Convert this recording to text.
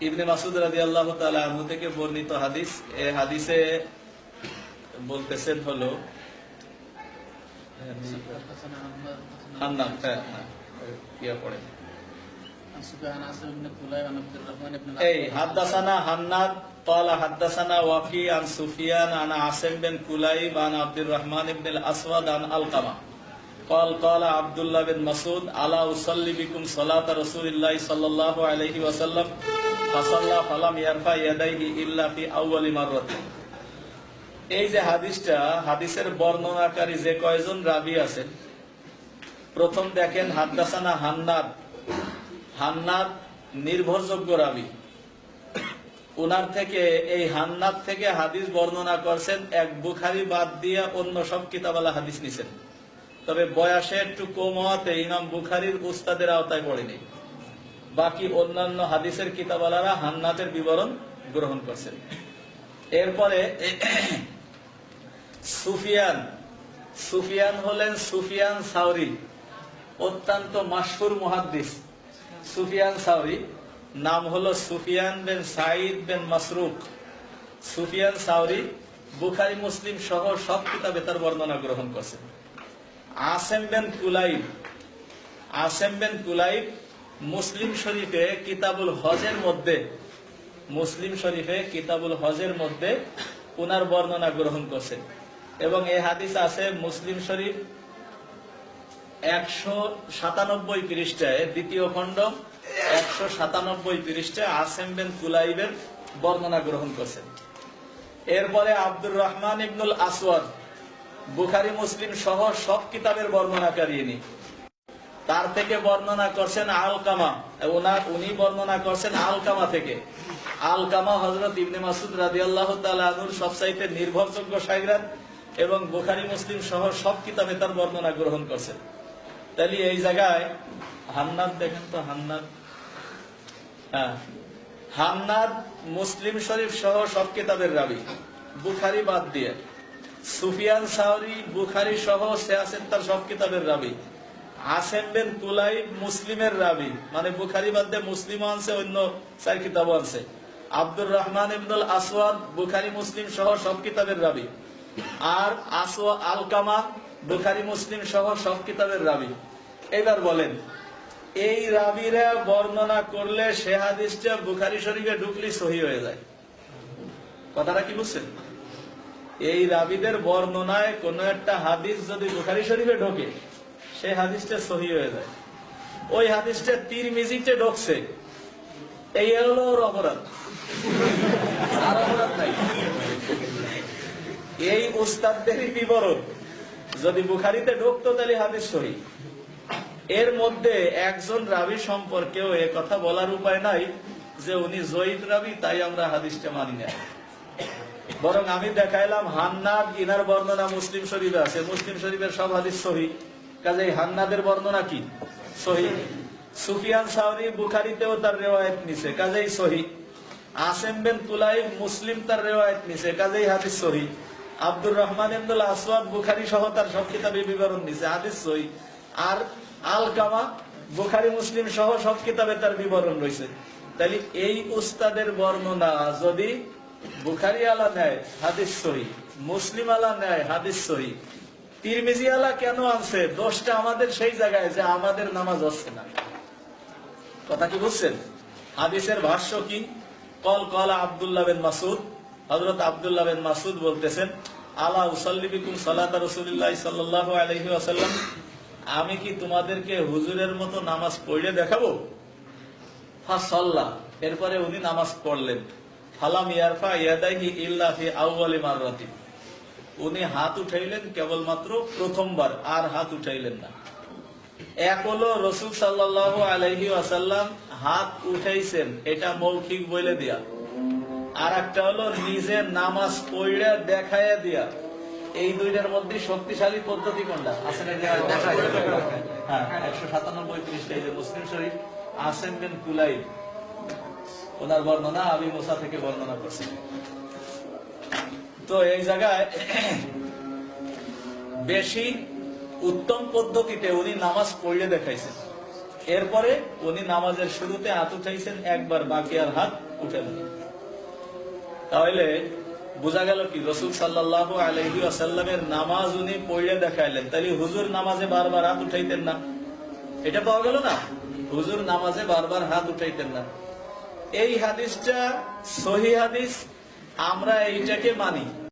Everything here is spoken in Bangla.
ইবনে মাসুদ রাদি আল্লাহ আনহু থেকে বর্ণিত হাদিস এই হাদিসে বলতেছেন হলো হান্নান হ্যাঁ হ্যাঁ ইয়া পড়ে এই হাদ্দাসানা হান্নাদ قال حدثنا وفي عن سفيان عن عاصم بن كليب عن عبد الرحمن بن الأسود عن القمة قال قال عبد الله بن مسعود ألا أصلي بكم صلاة رسول الله صلى الله عليه وسلم এই যে হাদিসটা, হাদিসের বর্ণনাকারী যে কয়জন রাবি আছেন, প্রথম দেখেন হান্নাদ। হান্নাদ নির্ভরযোগ্য রাবি। উনার থেকে, এই হান্নাদ থেকে হাদিস বর্ণনা করছেন, এক বুখারি বাদ দিয়ে অন্য সব কিতাবালা হাদিস নিছেন। তবে বয়সে একটু কম হওয়াতে ইমাম বুখারির উস্তাদের আওতায় পড়েনি। বাকি অন্যান্য হাদিসের কিতাবালারা হান্নাতের বিবরণ গ্রহণ করছেন। এরপরে সুফিয়ান সুফিয়ান হলেন সুফিয়ান সাউরি, অত্যন্ত মাসহুর মুহাদ্দিস। সুফিয়ান সাউরি, নাম হলো Sufyan bin Said bin Masruq. Sufyan Thawri Bukhari, Muslim সহ সব কিতাবে তার বর্ণনা গ্রহণ করছেন। আসেম বিন কুলাইব, আসেম বিন কুলাইব মুসলিম শরীফে কিতাবুল হজের মধ্যে, মুসলিম শরীফে কিতাবুল হজের মধ্যে উনার বর্ণনা গ্রহণ করছেন এবং এই হাদিস আছে মুসলিম শরীফ একশো সাতানব্বই পৃষ্ঠায়, দ্বিতীয় খণ্ড, একশো সাতানব্বই পৃষ্ঠায় আসেম কুলাইবের বর্ণনা গ্রহণ করছেন এরপরে আব্দুর রহমান ইবনুল আসওয়াদ, বুখারি, মুসলিম সহ সব কিতাবের বর্ণনাকারী ইনি। তার থেকে বর্ণনা করছেন আলকামা। ওনার উনি বর্ণনা করছেন আলকামা থেকে। আলকামা হজরত ইবনে মাসুদ রাজি আল্লাহ তালুর সবসাইতে নির্ভরযোগ্য সাইরাত এবং বুখারি, মুসলিম সহ সব কিতাবে তার বর্ণনা গ্রহণ করছেন। তাহলে এই জায়গায় হান্নাদ দেখেন তো, হান্নাদ। হ্যাঁ। হান্নাদ, মুসলিম শরীফ সহ সব কিতাবের রাবি। বুখারি বাদ দিয়ে। সুফিয়ান সাউরি বুখারি সহ সে আছেন তার সব কিতাবের রাবি। আসেম বিন কুলাইব মুসলিমের রাবি। মানে বুখারি বাদ দিয়ে মুসলিম আনছে, অন্য চার কিতাব আনছে। আব্দুর রহমান ইবনুল আসওয়াদ, বুখারি, মুসলিম সহ সব কিতাবের রাবি। আর আসওয়া আলকামা, বুখারি, মুসলিম সহ সব কিতাবের রাবি। এবার বলেন, এই রাবিরা বর্ণনা করলে সে হাদিসটা বুখারি শরীফে ঢুকলি সহি হয়ে যায়। কথাটা কি বুঝছেন? এই রাবিদের বর্ণনায় কোন একটা হাদিস যদি বুখারি শরীফে ঢোকে সেই হাদিসটা সহি হয়ে যায়। ওই হাদিসটা তীর মিজিতে ঢোকছে। এই হলো ওর অপরাধ। আর অপরাধ নাই। এই উস্তাদদেরই বিবরণ। যদি বুখারিতে ঢুকতো তাহলে হাদিস সহি। এর মধ্যে একজন রাবি সম্পর্কেও এ কথা বলার উপায় নাই যে উনি জয়ীদ রাবি, তাই আমরা হাদিসটা মানি না। বরং আমি দেখাইলাম হান্নাদ ইনার বর্ণনা মুসলিম শরীফে আছে। মুসলিম শরীফের সব হাদিস সহি। কাজে হান্নাদের বর্ণনা কি? সহি। তার বিবরণ আর বুখারি মুসলিম সহ সব কিতাবে তার বিবরণ রয়েছে। তাহলে এই উস্তাদের বর্ণনা যদি বুখারি আলা নেয়, হাদিস সহি। মুসলিম আলা নেয়, হাদিস সহি। তিরমিজি আলা কেন আনছে? দোষটা আমাদের সেই জায়গায় যে আমাদের নামাজ হচ্ছে না। কথা কি বুঝছেন? হাদিসের ভাষ্য কি? কল কল আবদুল্লাহ বিন মাসুদ হজরত আবদুল্লাহ বিন মাসুদ বলতেছেন, আলা উসাল্লিবিকুম সালাত রসুল্লাহ সাল্লাহ আলহি আসাল্লাম আমি কি তোমাদেরকে হুজুরের মতো নামাজ পড়লে দেখাবো? ফাসল্লাহ এরপরে উনি নামাজ পড়লেন। ফালাম ইয়ারফা ইয়াদাইহি ইল্লা ফি আউয়ালি মাররাতি উনি হাত উঠাইলেন কেবলমাত্র প্রথমবার আর হাত উঠাইলেন না। এক হলো রসুল সাল্লাহ আলহি আসাল্লাম হাত উঠাইছেন এটা মৌখিক বলে দিয়া। আর একটা হলো নিজের নামাজ পড়ে দেখায় দিয়া। এই দুইটার মধ্যে শক্তিশালী পদ্ধতি কোনটা? আসেন হ্যাঁ একশো সাতানব্বই পৃষ্ঠা মুসলিম শরীফ আসেন বিন কুলাই ওনার বর্ণনা আবি মোসা থেকে বর্ণনা করছেন তো এই জায়গায় বেশি উত্তম পদ্ধতিতে উনি নামাজ পড়লে দেখাইছেন। এরপরে উনি নামাজের শুরুতে হাত উঠাইছেন, একবার বাকি আর হাত উঠে নেন তাহলে বোঝা গেল কি, রসুল সাল্লাহ আলহি নামাজ উনি পড়লে দেখাইলেন। তাহলে হুজুর নামাজে বারবার হাত উঠাইতেন না। এটা পাওয়া গেল না? হুজুর নামাজে বারবার হাত উঠাইতেন না। এই হাদিসটা সহি হাদিস আমরা এইটাকে মানি।